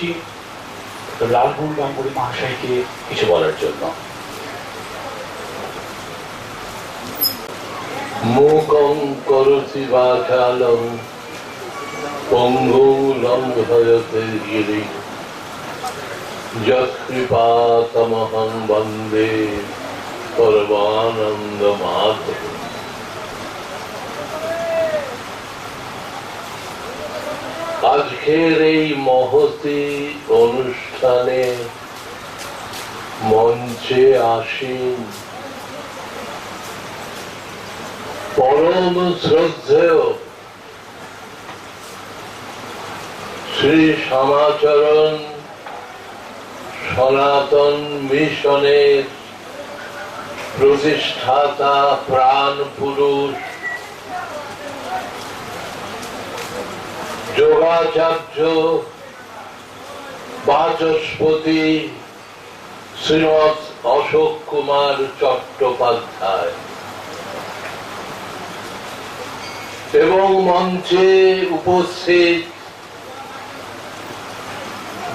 করছি। লালপুর গাঙ্গুলি মহাশয়কে কিছু বলার জন্য। মূকং করোসি বাচালং পঙ্গু লঙ্ঘয়তে গিরি। যৎকৃপাতমহং বন্দে মাধব আজকের এই মহতি অনুষ্ঠানে মঞ্চে আসীন। পরম শ্রদ্ধেয় শ্রী শ্যামাচরণ সনাতন মিশনের প্রতিষ্ঠাতা প্রাণ পুরুষ যোগাচার্য বাচস্পতি শ্রীমৎ অশোক কুমার চট্টোপাধ্যায়। এবং মঞ্চে উপস্থিত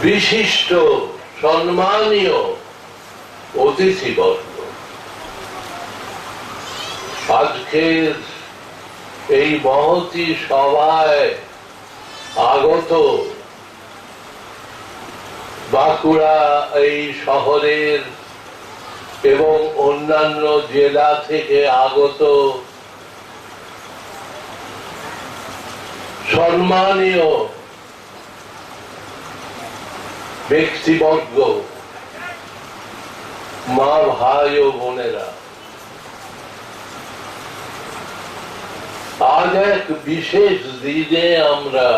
বিশিষ্ট সম্মানীয় অতিথিবর্গ আজকের এই মহতি সভায় আগত বাঁকুড়া এই শহরের এবং অন্যান্য জেলা থেকে আগত সম্মানীয় ব্যক্তিবর্গ, মা, ভাই ও বোনেরা, আজ এক বিশেষ দিনে আমরা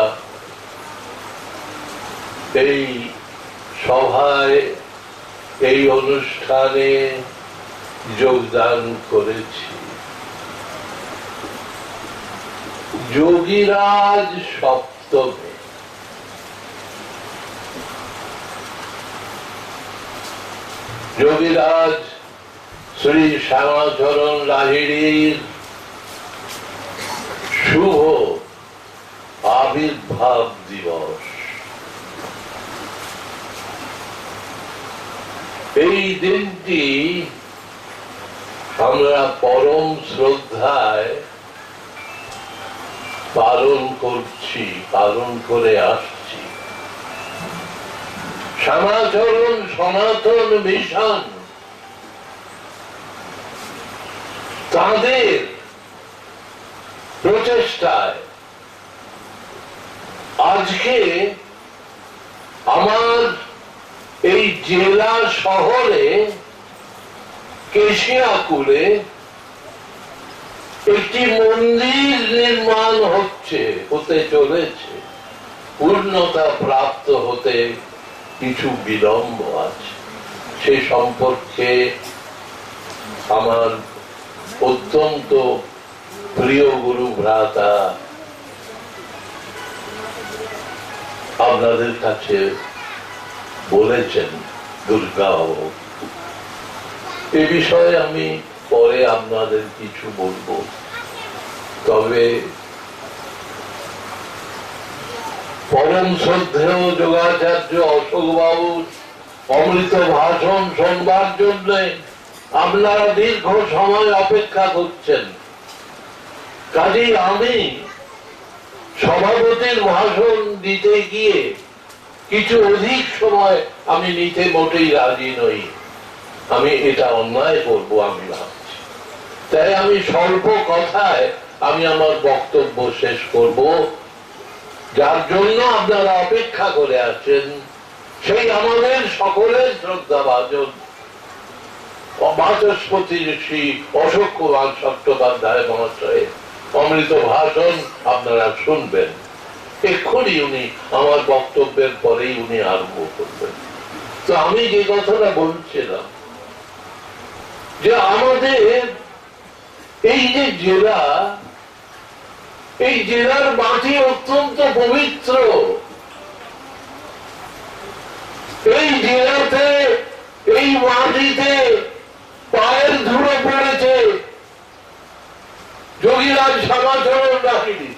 এই সভায় এই অনুষ্ঠানে যোগদান করেছি। যোগীরাজ সপ্তমী। যোগীরাজ শ্রী শ্যামাচরণ লাহিড়ির শুভ আবির্ভাব দিবস। এই দিনটি আমরা পরম শ্রদ্ধায় পালন করছি, পালন করে আসছি। সমাচরণ, সনাতন, মিশন। তাদের প্রচেষ্টায় আজকে আমার এই জেলা শহরে কেশিয়াকুলে একটি মন্দির নির্মাণ হচ্ছে, হতে চলেছে। পূর্ণতা প্রাপ্ত হতে কিছু বিলম্ব আছে। সে সম্পর্কে আমার অত্যন্ত প্রিয় গুরু ভ্রাতা আপনাদের কাছে বলেছেন, দুর্গা এ বিষয়ে আমি পরে আপনাদের কিছু বলব। তবে পরম শ্রদ্ধেয় যোগাচার্য অশোক বাবুর অমৃত ভাষণ শোনবার জন্য আপনারা দীর্ঘ সময় অপেক্ষা করছেন। কাজেই আমি সভাপতির ভাষণ দিতে গিয়ে কিছু অধিক সময় আমি নিতে মোটেই রাজি নই। আমি এটা অন্যায় করব, আমি ভাবছি। তাই আমি স্বল্প কথায় আমি আমার বক্তব্য শেষ করব। যার জন্য আপনারা অপেক্ষা করে আছেন, সেই আমাদের সকলের শ্রদ্ধা ভাজন বাচস্পতি শ্রী অশোক কুমার চট্টোপাধ্যায় মহাশয়, অমৃত ভাষণ আপনারা শুনবেন। এক্ষুনি উনি আমার বক্তব্যের পরেই উনি আরম্ভ করবেন। তো আমি যে কথাটা বলছিলাম, যে আমাদের এই যে জেলা, এই জেলার মাটি অত্যন্ত পবিত্র। এই জেলাতে, এই মাটিতে পায়ের ধুলো পড়েছে। যোগীরাজ সমাচরণ রাখিনি।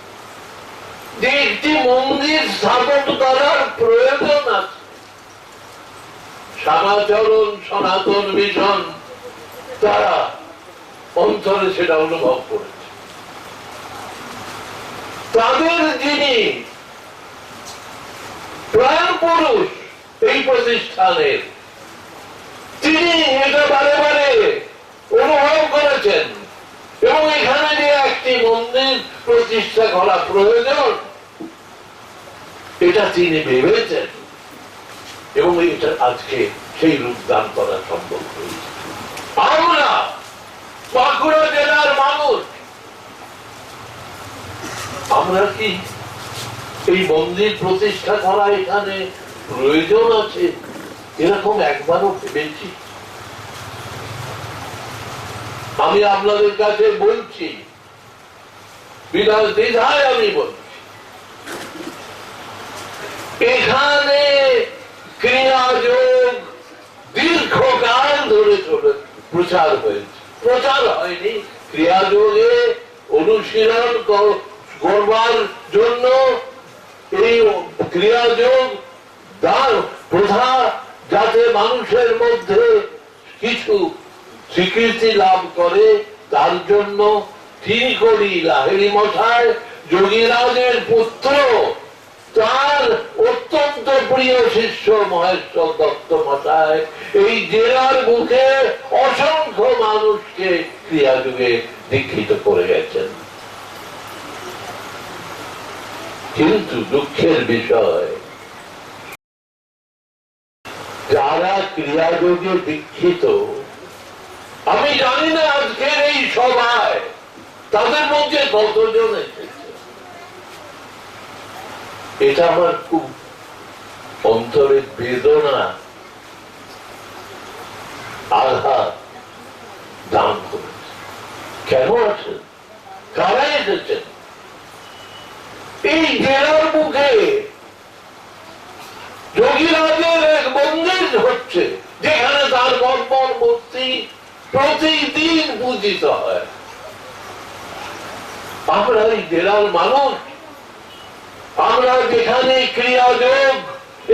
যে একটি মন্দির স্থাপন করার প্রয়োজন আছে। সনাচরণ সনাতন মিশন তারা অন্তরে সেটা অনুভব করেছে। তাদের যিনি প্রাণ পুরুষ এই প্রতিষ্ঠানের তিনি এটা বারে বারে অনুভব করেছেন এবং এখানে যে একটি মন্দির প্রতিষ্ঠা করা প্রয়োজন। এটা তিনি ভেবেছেন। এবং এটা আজকে সেই রূপদান করা সম্ভব হয়েছে। আমরা বাঁকুড়া জেলার মানুষ। আমরা কি এই মন্দির প্রতিষ্ঠা করা এখানে প্রয়োজন আছে? এরকম একবারও ভেবেছি। আমি আপনাদের কাছে বলছি বিধান দ্বিধায় আমি বলছি। এখানে ক্রিয়াযোগ দীর্ঘকাল ধরে চলে প্রচার হয়েছে। প্রচার হয়নি। ক্রিয়াযোগে অনুশীলন করবার জন্য এই ক্রিয়াযোগ দান প্রথা যাতে মানুষের মধ্যে কিছু স্বীকৃতি লাভ করে, তার জন্য তিনি যোগীরাজের পুত্র, তার অত্যন্ত প্রিয় শিষ্য মহেশ্বর দত্ত মশাই, এই জেলার মুখে অসংখ্য মানুষকে দীক্ষিত করে গেছেন। কিন্তু দুঃখের বিষয়, যারা ক্রিয়াযোগে দীক্ষিত, আমি জানি না আজকের এই সভায় তাদের মধ্যে কতজন এটা আমার খুব অন্তরের বেদনা, আঘাত দান করেছে। কেন আছেন কারা এসেছেন এই জেলার মুখে যোগীরাজের এক মন্দির হচ্ছে, যেখানে তার বর্মন মূর্তি প্রতিদিন পূজিত হয়। আমরা এই জেলার মানুষ। আমরা যেখানে ক্রিয়াযোগ,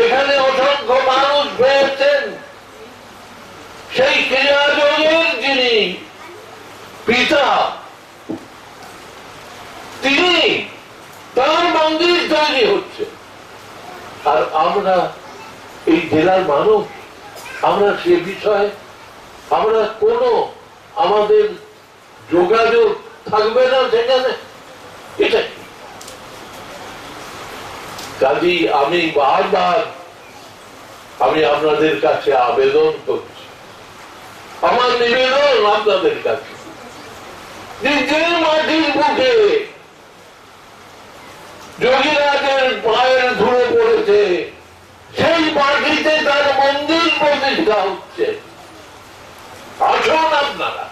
এখানে অসংখ্য মানুষ পেয়েছেন সেই ক্রিয়াযোগের যিনি পিতা, তিনি তার মন্দির তৈরি হচ্ছে। আর আমরা এই জেলার মানুষ, আমরা সে বিষয়ে, আমরা কোনো আমাদের যোগাযোগ থাকবে না সেখানে। এটা কি? কাজী, আমি বারবার আমি আপনাদের কাছে আবেদন করছি আমার নিবেদন আপনাদের কাছে যে মাটির বুকে যোগীরাজের পায়ের ধুলো পড়েছে, সেই মাটিতে তার মন্দির প্রতিষ্ঠা হচ্ছে আসুন আপনারা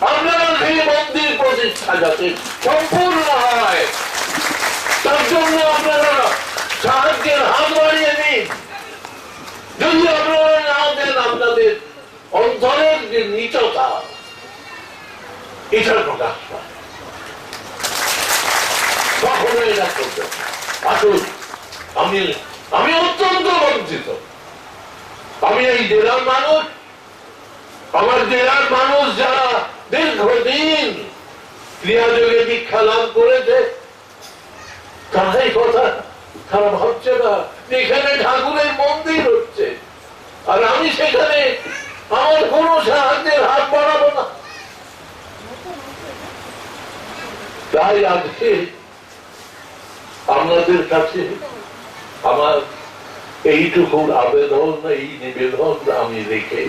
আপনারা সেই মন্দির যাতে সম্পূর্ণ হয়। তার জন্য আপনারা সাহায্যের হাত বাড়িয়ে দিন। যদি আপনারা না দেন আপনাদের অন্তরের যে নিচতা, এটার প্রকাশ আমি আমি অত্যন্ত বঞ্চিত। আমি এই জেলার মানুষ। আমার জেলার মানুষ যারা দীর্ঘদিন ক্রিয়াযোগে দীক্ষা লাভ করেছে? তারাই কথা তারা ভাবছে না। এখানে ঠাকুরের মন্দির হচ্ছে। আর আমি সেখানে আমার কোনো সাহায্যের হাত বাড়াবো না। তাই আজকে আপনাদের কাছে আমার এইটুকু আবেদন, এই নিবেদন আমি রেখে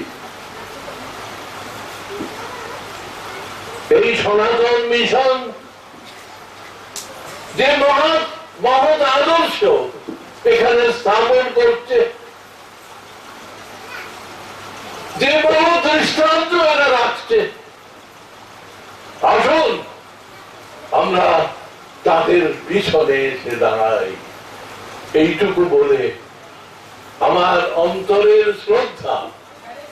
এই সনাতন মিশন যে মহৎ মহৎ আদর্শ এখানে স্থাপন করছে। যে বড় দৃষ্টান্ত এরা রাখছে। আসুন, আমরা তাদের পিছনে এসে দাঁড়াই। এইটুকু বলে আমার অন্তরের শ্রদ্ধা।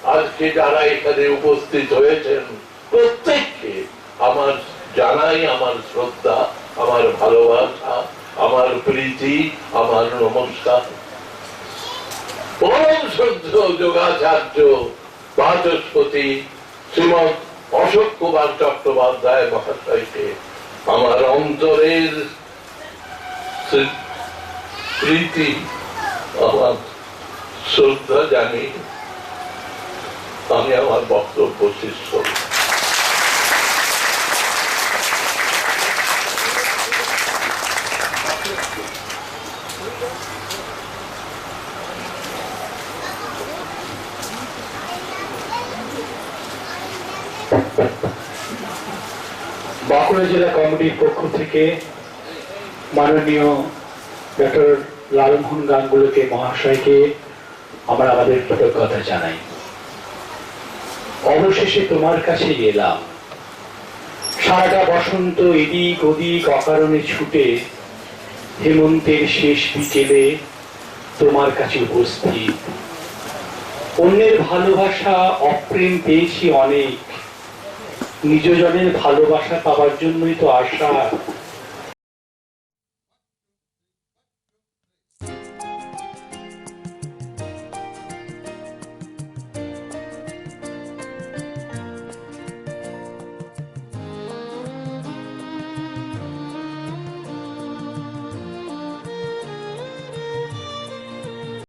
আজকে যারা এখানে উপস্থিত হয়েছেন, প্রত্যেককে আমার জানাই, আমার শ্রদ্ধা, আমার ভালোবাসা, আমার প্রীতি, আমার নমস্কার। পরম শ্রদ্ধ যোগাচার্য বাচস্পতি শ্রীমৎ অশোক কুমার চট্টোপাধ্যায় মহাশয়কে আমার অন্তরের প্রীতি, আমার শ্রদ্ধা জানি আমি আমার বক্তব্য শেষ করব। বাঁকুড়া জেলা কমিটির পক্ষ থেকে মাননীয় ডক্টর লালমোহন গাঙ্গুলিকে, মহাশয়কে আমরা আমাদের কৃতজ্ঞতা জানাই। অবশেষে তোমার কাছে এলাম সারাটা বসন্ত এদিক ওদিক অকারণে ছুটে হেমন্তের শেষ বিকেলে তোমার কাছে উপস্থিত। অন্যের ভালোবাসা অপ্রেম পেয়েছি অনেক। নিজজনের ভালোবাসা পাওয়ার জন্যই তো আশা